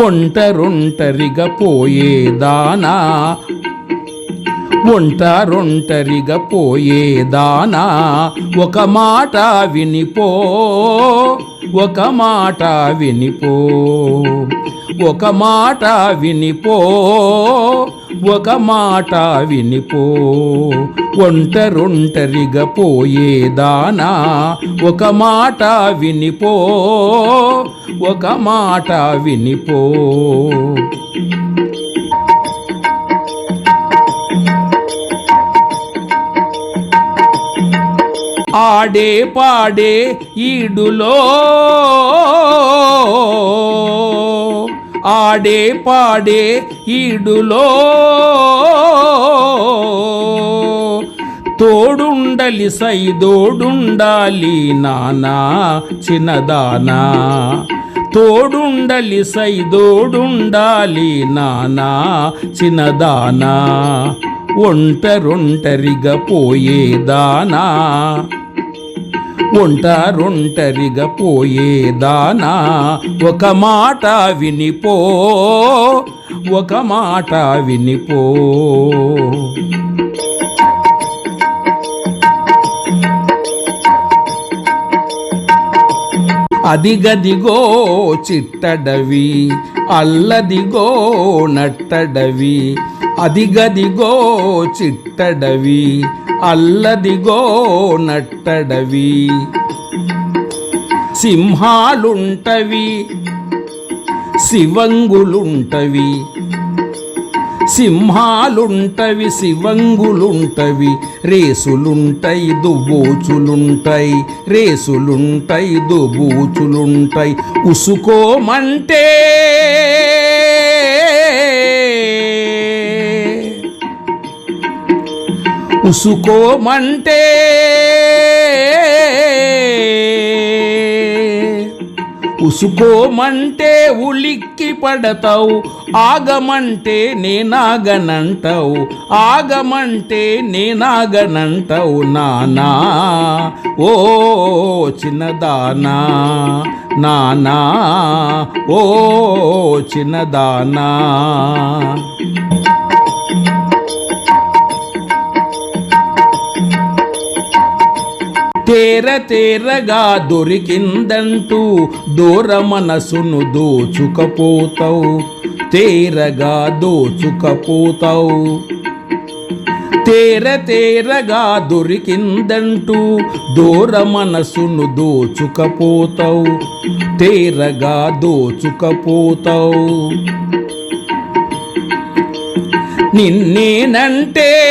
ఒంటరొంటరిగా పోయేదానా ఒంటరొంటరిగా పోయేదానా? ఒక మాట వినిపో ఒక మాట వినిపో. ఒక మాట వినిపో ఒక మాట వినిపో. ఒంటరొంటరిగా పోయేదానా? ఒక మాట వినిపో ఒక మాట వినిపో. ఆడే పాడే ఈడులో. ఆడే పాడే ఈడులో. తోడుండలి సైదోడుండాలి నానా చిన్నదానా. తోడుండలి సైదోడుండాలి నానా చిన్నదానా. ఒంటరొంటరిగా పోయేదానా. ఒంటరొంటరిగా పోయేదానా? ఒక మాట వినిపో ఒక మాట వినిపో. అదిగదిగో చిట్టడవి అల్లదిగో నట్టడవి అదిగదిగో చిట్టడవి అల్లదిగో నట్టడవి. సింహాలుంటవి శివంగులుంటవి. సింహాలుంటవి శివంగులుంటవి రేసులుంటాయి దుబూచులుంటాయి రేసులుంటాయి దుబూచులుంటాయి ఉసుకోమంటే ఉసుకోమంటే ఉసుకోమంటే ఉలిక్కి పడతావు ఆగమంటే నేనాగనంటావు ఆగమంటే నేనాగనంటావు నానా. ఓ చిన్నదానా నానా. ఓ చిన్నదానా. తేర తేరగా దొరికిందంటూ దూర మనసును దోచుకపోతావు. తేరగా దోచుకపోతావు. తేర తేరగా దొరికిందంటూ దూర మనసును దోచుకపోతావు. తేరగా దోచుకపోతావు. నిన్నేనంటే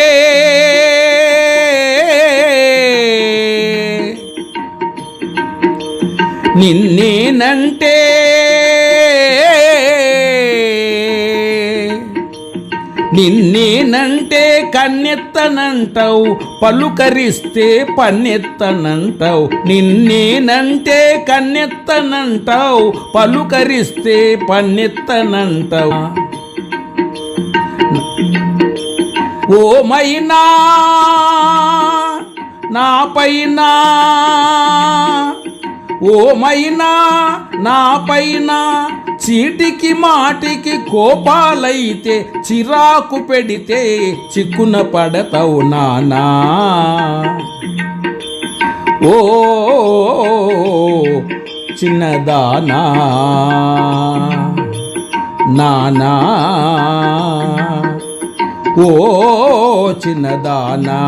నిన్నేనంటే నిన్నేనంటే కన్నెత్తనంటావు పలుకరిస్తే పన్నెత్తనంటావు. నిన్నేనంటే కన్నెత్తనంటావు పలుకరిస్తే పన్నెత్తనంటావు. ఓ మైనా నా పైన ఓమైనా నాపైన నా పైన చీటికి మాటికి కోపాలైతే చిరాకు పెడితే చిక్కున పడతావు నానా. ఓ చిన్నదానా నానా. ఓ చిన్నదానా.